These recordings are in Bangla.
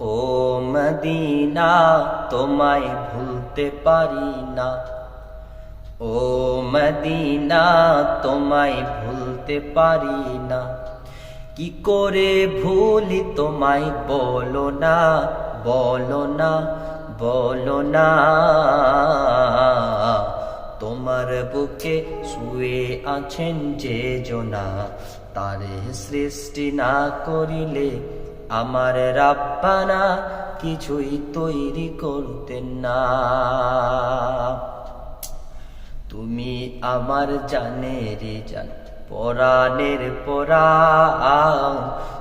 ও মদিনা, তোমায় ভুলতে পারি না। ও মদিনা, তোমায় ভুলতে পারি না। কি করে ভুলি তোমায় বলো না বলো না বলো না। তোমার বুকে শুয়ে আছেন যে জনা, তারে সৃষ্টি না করিলে আমার রাব্বানা কিছুই তৈরি করতেন না। তুমি আমার জানের জান পরাণের পরাণ,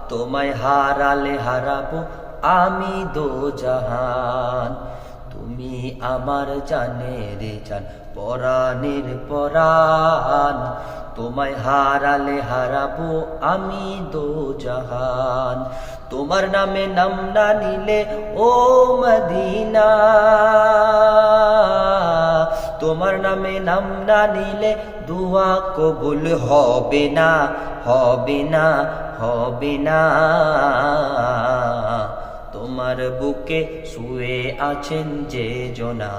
তোমায় হারালে হারাবো আমি দো জাহান তুমি আমার জানের জান পরাণের পরাণ তোমায় হারালে হারাবো আমি দো জাহান। তোমার নামে নাম না নিলে ও মদিনা। তোমার নামে নাম না নিলে দুয়া কবুল হবে না হবে না হবে না। তোমার বুকে শুয়ে আছেন যে জনা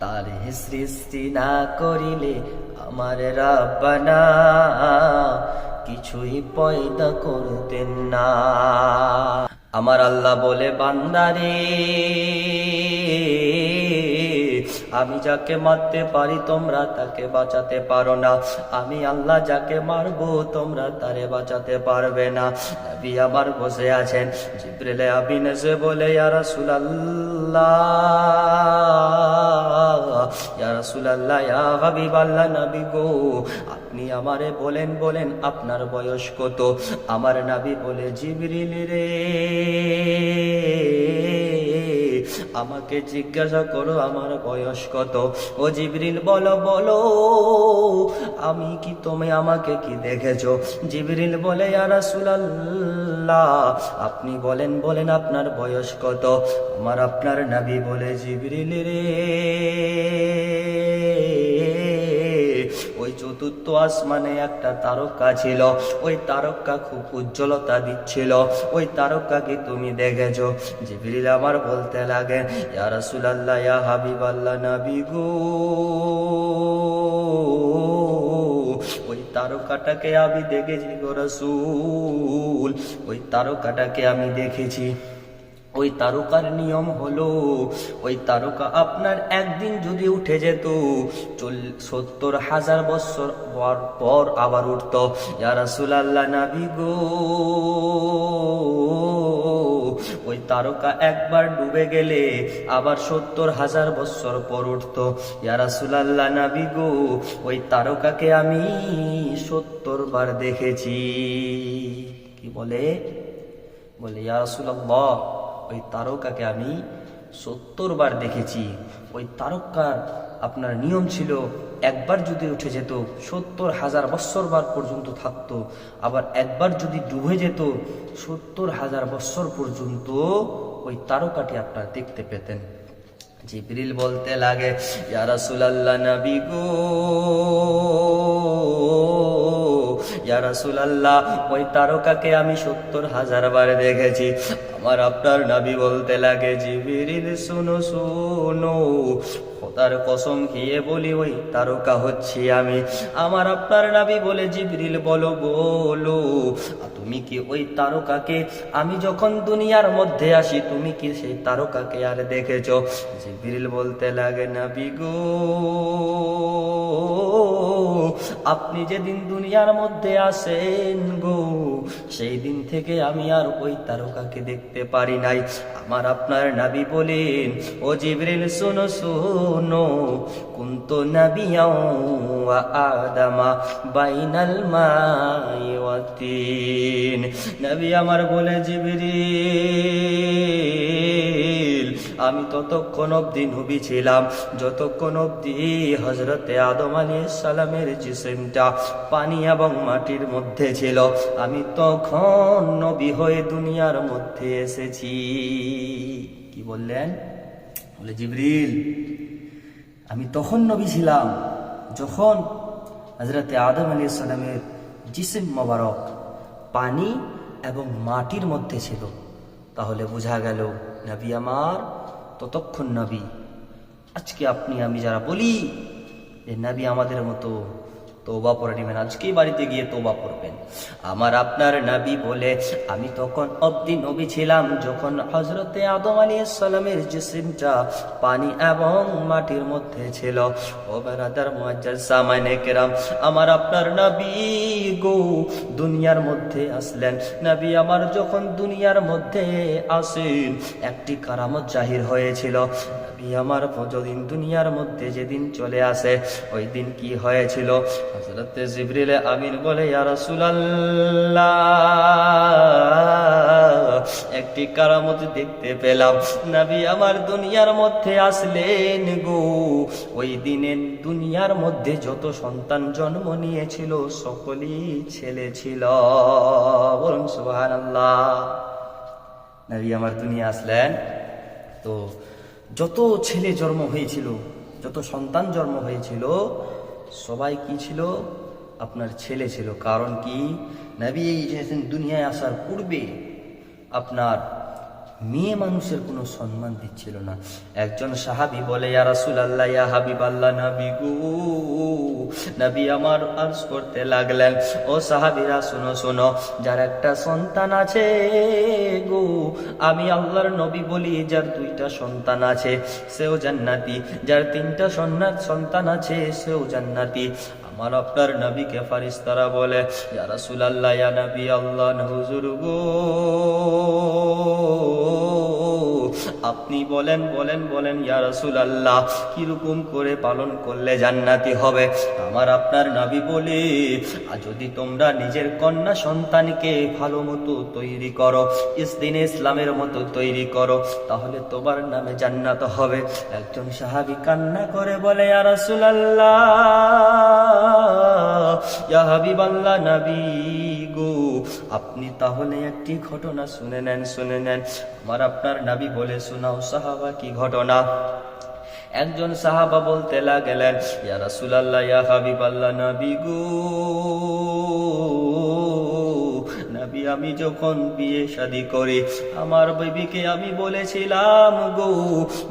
তার সৃষ্টি না করিলে আমার রাব্বানা কিছুই পয়দা করতেন না। আমার আল্লাহ বলে, বান্দারে, আমি যাকে মারতে পারি তোমরা তাকে বাঁচাতে পারো না। আমি আল্লাহ যাকে মারবো তোমরা তারে বাঁচাতে পারবে না। নবী আমার বসে আছেন, জিব্রিলে আবিন এসে বলে, ইয়া রাসূলুল্লাহ নবী গো আপনি আমারে বলেন বলেন আপনার বয়স কত? আমার নাবি বলে জিবরিল রে। আমাকে জিজ্ঞাসা করো, আমার বয়স কত? ও জিবরিল বলো বলো, আমি কি তুমি আমাকে কি দেখেছ? জিবরিল বলে, ইয়া সুলাল্লা আপনি বলেন বলেন আপনার বয়স কত? আমার আপনার নাবি বলে, জিবরিল রে। ওই চতুর্থ আসমানে একটা তারকা ছিল। ওই তারকা খুব উজ্জ্বলতা দিচ্ছিল। ওই তারকাকে তুমি দেখেছ? জিবরিল আমার বলতে লাগে, ইয়া রাসূলুল্লাহ, ইয়া হাবিবাল্লাহ, নবী গো। ওই তারকাটাকে আমি দেখেছি গো রাসূল। ওই তারকাটাকে আমি দেখেছি। ওই তারকার নিয়ম হলো, ওই তারকা আপনার একদিন যদি উঠে যেত, চল, সত্তর হাজার বছর পর পর আবার উঠত। ইয়ারাসুলাল্লাহ নাবি গো, ওই তারকা একবার ডুবে গেলে আবার সত্তর হাজার বছর পর উঠত। ইয়ারাসুলাল্লাহ নাবি গো, ওই তারকাকে আমি সত্তর বার দেখেছি। কি বলে? বলে ইয়ারাসুল্লাহ ওই তারকাকে আমি সত্তর বার দেখেছি। ওই তারকার আপনার নিয়ম ছিল, একবার যদি উঠে যেত, সত্তর হাজার বৎসর বার পর্যন্ত থাকতো। আবার একবার যদি ডুবে যেত, সত্তর হাজার বৎসর পর্যন্ত ওই তারকাটি আপনার দেখতে পেতেন। জিবরিল বলতে লাগে, ইয়া রাসূলুল্লাহ নবী গো। ওই তারকাকে আমি সত্তর হাজার বার দেখেছি। আমার আপনার নাবি বলতে লাগে, জিবরিল, শুনো শুনো। খোদার কসম খেয়ে বলি, ওই তারকা হচ্ছি আমি। আমার আপনার নাবি বলে, জিবরিল, বলো বলো। তুমি কি ওই তারকাকে, আমি যখন দুনিয়ার মধ্যে আসি, তুমি কি সেই তারকাকে আর দেখেছ? জিবরিল বলতে লাগে, নাবি গো আপনি যেদিন দুনিয়ার মধ্যে আসেন গো সেই দিন থেকে আমি আর ওই তারকাকে দেখতে পারি নাই। আমার আপনার নাবি বলেন, ও জিবরিল, শোনো শোনো, কুন্ত ওয়া আদামা বাইনাল মাই ওয়া তিন। নবী আমার বলে, জিবরিল আমি ততক্ষণ অবধি নবী ছিলাম। যতক্ষণ অবধি হজরতে আদম আলী সালামের জিসেমটা পানি এবং মাটির মধ্যে ছিল, আমি তখন নবী হয়ে দুনিয়ার মধ্যে এসেছি। কি বললেন? বলে জিবরিল, আমি তখন নবী ছিলাম যখন হজরতে আদম আলী সালামের জিসেম মোবারক পানি এবং মাটির মধ্যে ছিল। তাহলে বোঝা গেল, নবী আমার ততক্ষণ নবী। আজকে আপনি আমি যারা বলি যে নাবি আমাদের মতো তোবা পড়ে নেবেন। আজকেই বাড়িতে গিয়ে তোবা পড়বেন। আমার আপনার নবী বলে, আমি তখন অব্দি নবী ছিলাম, যখন হজরতে আদম আলী সালামের জিসিমটা পানি এবং মাটির মধ্যে ছিল। ও বেরাদার মুআজ্জাজ সামাইনে কেরাম, আমার আপনার নবী গো, দুনিয়ার মধ্যে আসলেন। নবী আমার যখন দুনিয়ার মধ্যে আসেন, একটি কারামত জাহির হয়েছিল। আমার যদিন দুনিয়ার মধ্যে যেদিন চলে আসে, ওই দিন কি হয়েছিল? হযরত জিবরিল আমিন বলে একটি কারামত দেখতে পেলাম। নবী আমার দুনিয়ার মধ্যে আসলেন গো। ওই দিনে দুনিয়ার মধ্যে যত সন্তান জন্ম নিয়েছিল, সকলেই ছেলে ছিল। বলুন সুবহানাল্লাহ। নবী আমার দুনিয়া আসলেন, তো যত ছেলে জন্ম হয়েছিল, যত সন্তান জন্ম হয়েছিল, সবাই কি ছিল? আপনার ছেলে ছিল। কারণ কি? নবী এই দুনিয়ায় আসার পূর্বে আপনার মেয়ে মানুষের কোনো সম্মান দিচ্ছিল না। একজন সাহাবি বলে, ইয়া রাসূলুল্লাহ, ইয়া হাবিবাল্লাহ, নবী গো, নবী আমার আরজ করতে লাগলেন। ও সাহাবীরা, শুনো শুনো, যার একটা সন্তান আছে গো, আমি আল্লাহর নবী বলি, যার দুইটা সন্তান আছে, সেও জান্নাতি। যার তিনটা সন্ন্যাত সন্তান আছে, সেও জান্নাতি। আমার আপনার নবীকে ফারিস্তারা বলে ইয়া রাসূলুল্লাহ ইয়া নবী আল্লাহ হুজুর গো। আপনি বলেন বলেন বলেন, ইয়া রাসূলুল্লাহ, কীরকম করে পালন করলে জান্নাতি হবে? আমার আপনার নবী বলে, আর যদি তোমরা নিজের কন্যা সন্তানকে ভালো মতো তৈরি করো, ইসদিন ইসলামের মতো তৈরি করো, তাহলে তোমার নামে জান্নাত হবে। একজন সাহাবী কান্না করে বলে, ইয়া রাসূলুল্লাহ, ইয়া হাবিবাল্লাহ নবী গো। আপনি তাহলে একটি ঘটনা শুনে নেন শুনে নেন। আমার আপনার নাবি বলে শোনাও, সাহাবা, কি ঘটনা? একজন সাহাবা বলতে লাগলেন, ইয়া রাসুলাল্লাহ, ইয়া হাবিবাল্লাহ, নবী গো। আমি যখন বিয়ে শাদি করি, আমার বিবিকে আমি বলেছিলাম, গো,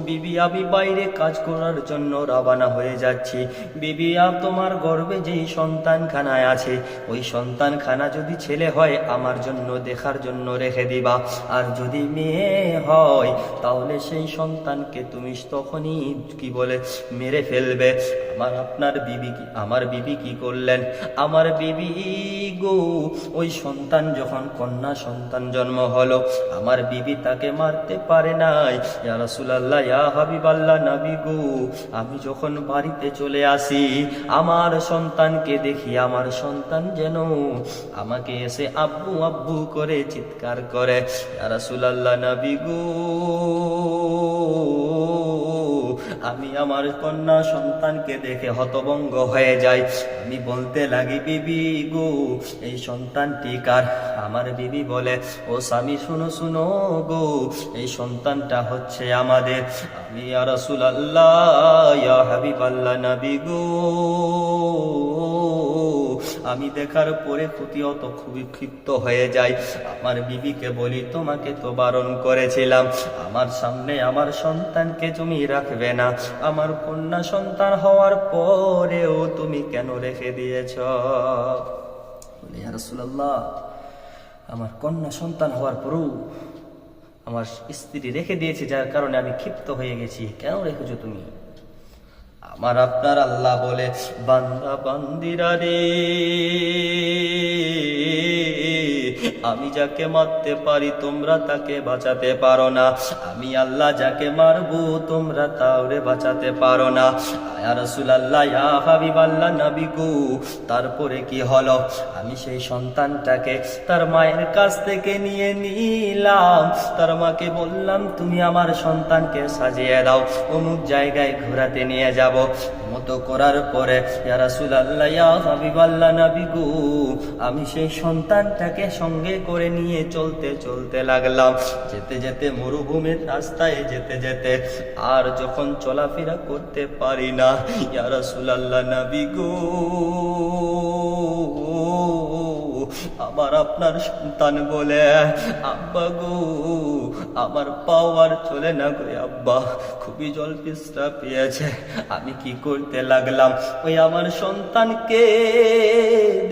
বিবি, আমি বাইরে কাজ করার জন্য রবানা হয়ে যাচ্ছি। বিবি আপ তোমার গর্বে যেই সন্তানখানায় আছে, ওই সন্তানখানা যদি ছেলে হয়, আমার জন্য দেখার জন্য রেখে দিবা। আর যদি মেয়ে হয়, তাহলে সেই সন্তানকে তুমি তখনই কি বলে, মেরে ফেলবে। আমার, আপনার বিবি কি, আমার বিবি কি করলেন? আমার বিবি, গো, ওই সন্তান যখন কন্যা সন্তান জন্ম হলো। আমার বিবি তাকে মারতে পারে নাই। ইয়া ইয়া হাবিবাল্লাহ, নবী গো, আমি যখন বাড়িতে চলে আসি, আমার সন্তানকে দেখি, আমার সন্তান যেন আমাকে এসে আব্বু আব্বু করে চিৎকার করে। ইয়া নবী গো। আমি আমার কন্যা সন্তানকে দেখে হতভঙ্গ হয়ে যাই। আমি বলতে লাগি, বিবি গো, এই সন্তানটি কার? আমার বিবি বলে, ও স্বামী, শুনো শুনো গো, এই সন্তানটা হচ্ছে আমাদের। আমি আর রসুল আল্লাহ হাবিব আল্লাহ নবী গো। আমি দেখার পরে ক্ষতি অত খুবই ক্ষিপ্ত হয়ে যায় আমার বিবিকে বলি, তোমাকে তো বারণ করেছিলাম। আমার সামনে আমার সন্তানকে তুমি রাখবে না। আমার কন্যা সন্তান হওয়ার পরেও তুমি কেন রেখে দিয়েছ? বলে রাসূলুল্লাহ, আমার কন্যা সন্তান হওয়ার পরেও আমার স্ত্রী রেখে দিয়েছে, যার কারণে আমি ক্ষিপ্ত হয়ে গেছি। কেন রেখেছো তুমি? আমার আপনার আল্লাহ বলে বান্দা বান্দিরা রে। আমি যাকে মারতে পারি, তোমরা তাকে বাঁচাতে পারো না। আমি আল্লাহ যাকে মারবো, তোমরা তাওরে বাঁচাতে পারো না। আয়া রাসূলুল্লাহ, ইয়া গো তারপরে কি হলো? আমি সেই সন্তানটাকে তার মায়ের কাছ থেকে নিয়ে নিলাম। তার মাকে বললাম, তুমি আমার সন্তানকে সাজিয়ে দাও, অমুক জায়গায় ঘোরাতে নিয়ে যাব। মতো করার পরে, ইয়া রাসূলুল্লাহ, ইয়া হাবিবাল্লাহ, নবী আমি সেই সন্তানটাকে সঙ্গে করে নিয়ে চলতে চলতে লাগলাম। যেতে যেতে মরুভূমির রাস্তায় যেতে যেতে আর যখন চলাফেরা করতে পারি না, ইয়া আল্লাহ নাবিগু আমার আপনার সন্তান বলে, আব্বা গো, আমার পাওয়ার চলে না গো আব্বা। খুবই জল পিস্তা পেয়েছে, আমি কি করতে লাগলাম? ওই আমার সন্তানকে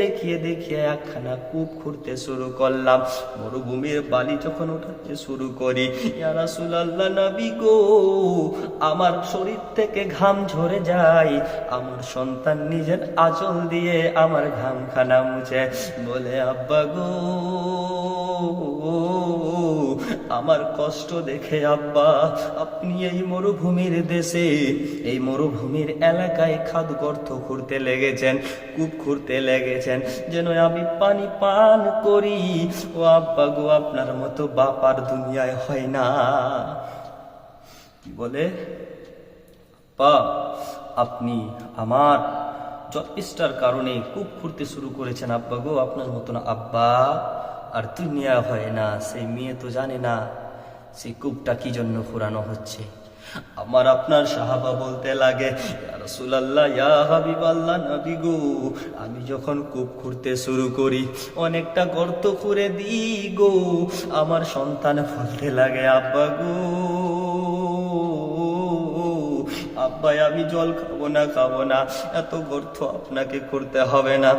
দেখিয়ে দেখিয়ে একখানা কূপ খুঁড়তে শুরু করলাম। মরুভূমির বালি যখন উঠাতে শুরু করি, ইয়া রাসূলুল্লাহ নবী গো, আমার শরীর থেকে ঘাম ঝরে যায়। আমার সন্তান নিজের আঁচল দিয়ে আমার ঘামখানা মুছে, বলে আব্বা গো, আমার কষ্ট দেখে আব্বা, আপনি এই মরুভূমির দেশে, এই মরুভূমির এলাকায় খাদ গর্ত খুঁড়তে লেগেছেন, কূপ খুঁড়তে লেগেছেন। যেন আমি পানি পান করি। ও আব্বা গো, আপনার মতো বাপার দুনিয়ায় হয় না। কি বলে? আপনি আমার জপিস্টার কারণে কূপ খুঁড়তে শুরু করেছেন আব্বা গো, আপনার মতন আব্বা আর দুনিয়া হয় না, সেই মেয়ে তো জানে না সেই কূপটা কি জন্য ফুরানো হচ্ছে। আমার আপনার সাহাবা বলতে লাগে, "ইয়া ইয়া হাবিবাল্লাহ নবী গো, আমি যখন কূপ খুঁড়তে শুরু করি, অনেকটা গর্ত খুঁড়ে দিই গো। আমার সন্তান বলতে লাগে, আব্বা গো আব্বাই, আমি জল খাব না খাব না। এত গর্ত আপনাকে করতে হবে না।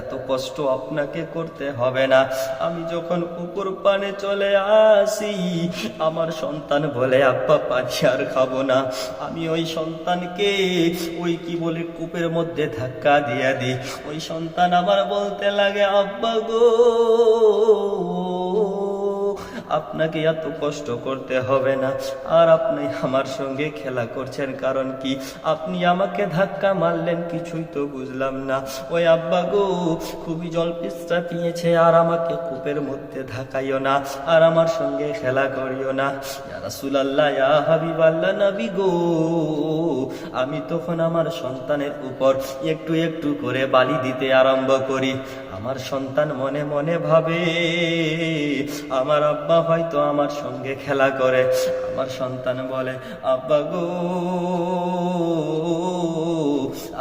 এত কষ্ট আপনাকে করতে হবে না। আমি যখন পুকুর পানে চলে আসি, আমার সন্তান বলে, আব্বা, পানি আর খাব না। আমি ওই সন্তানকে ওই কি বলে, কূপের মধ্যে ধাক্কা দিয়ে দিই। ওই সন্তান আবার বলতে লাগে, আব্বা গো আপনাকে এত কষ্ট করতে হবে না। আর আপনি আমার সঙ্গে খেলা করছেন, কারণ কি? আপনি আমাকে ধাক্কা মারলেন, কিছুই তো বুঝলাম না। ওই আব্বা গো, খুবই জল পিস্তা পিয়েছে, আর আমাকে কূপের মধ্যে ধাকাইও না, আর আমার সঙ্গে খেলা করিও না। হাবিবাল্লাহ নবী গো, আমি তখন আমার সন্তানের উপর একটু একটু করে বালি দিতে আরম্ভ করি। আমার সন্তান মনে মনে ভাবে, আমার আব্বা হয়তো আমার সঙ্গে খেলা করে। আমার সন্তান বলে, আব্বা গো,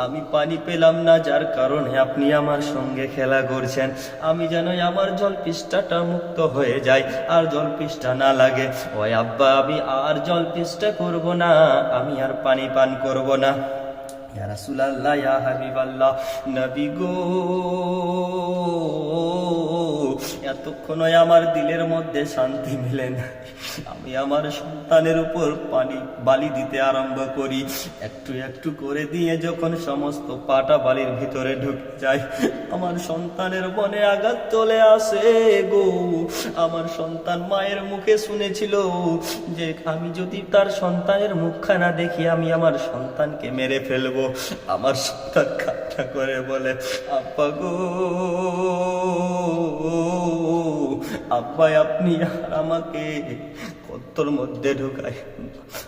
আমি পানি পেলাম না, যার কারণে আপনি আমার সঙ্গে খেলা করছেন। আমি যেন আমার জল পৃষ্ঠাটা মুক্ত হয়ে যায় আর জল পৃষ্ঠা না লাগে। ওই আব্বা, আমি আর জল পৃষ্ঠা করব না, আমি আর পানি পান করব না। ইয়া ইয়া হাবিবাল্লাহ, নবী গো এতক্ষণই আমার দিলের মধ্যে শান্তি মিলে না। আমি আমার সন্তানের উপর পানি, বালি দিতে আরম্ভ করি। একটু একটু করে দিয়ে যখন সমস্ত পাটা বালির ভিতরে ঢুকে যায়, আমার সন্তানের মনে আঘাত চলে আসে গো। আমার সন্তান মায়ের মুখে শুনেছিল যে, আমি যদি তার সন্তানের মুখখানা দেখি, আমি আমার সন্তানকে মেরে ফেলব। আমার সন্তান কান্না করে বলে, আব্বা গো। আব্বাই, আপনি আর আমাকে কত্তর মধ্যে ঢুকায়।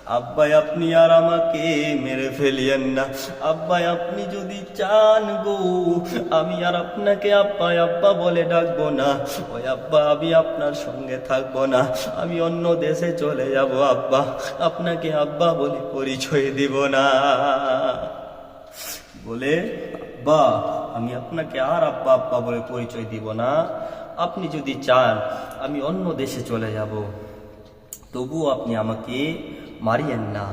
আব্বাই, আপনি আর আমাকে মেরে ফেলিয়েন না। আব্বাই, আপনি যদি চান গো, আমি আর আপনাকে আব্বাই, আব্বা বলে ডাকবো না। ওই আব্বা, আমি আপনার সঙ্গে থাকব না। আমি অন্য দেশে চলে যাব, আব্বা। আপনাকে আব্বা বলে পরিচয় দিব না। বলে, আব্বা, আমি আপনাকে আর আব্বা আব্বা বলে পরিচয় দিব না। আপনি যদি চান, আমি অন্য দেশে চলে যাব। তবুও আপনি আমাকে মারিয়েন না।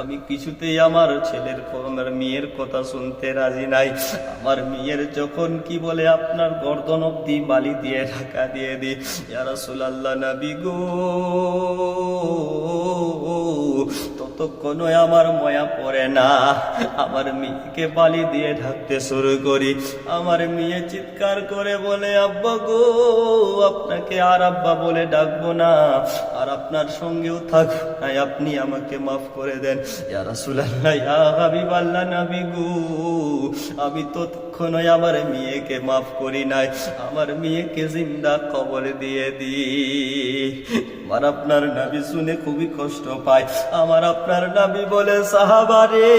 আমি কিছুতেই আমার ছেলের আমার মেয়ের কথা শুনতে রাজি নাই। আমার মেয়ের যখন কি বলে, আপনার গর্দন অব্দি বালি দিয়ে, ঢাকা দিয়ে দি। ইয়া রাসূলুল্লাহ, নবী গো। ততক্ষণই আমার ময়া পড়ে না? আমার মেয়েকে বালি দিয়ে ঢাকতে শুরু করি। আমার মেয়ে চিৎকার করে বলে, আব্বা গো, আপনাকে আর আব্বা বলে ডাকবো না। আর আপনার সঙ্গেও থাকব না। আপনি আমাকে মাফ করে দেন। ইয়া রাসূলুল্লাহ, ইয়া হাবিবাল্লাহ নবী গো, আমি ততক্ষণই আমার মেয়েকে মাফ করি নাই। আমার মেয়েকে জিন্দা কবর দিয়ে দি আমার আপনার নাবি শুনে খুবই কষ্ট পায়। আমার আপনার নাবি বলে সাহাবারে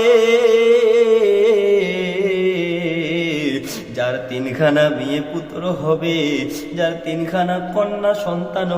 যার তিনখানা মেয়ে পুত্র হবে, যার তিনখানা কন্যা সন্তান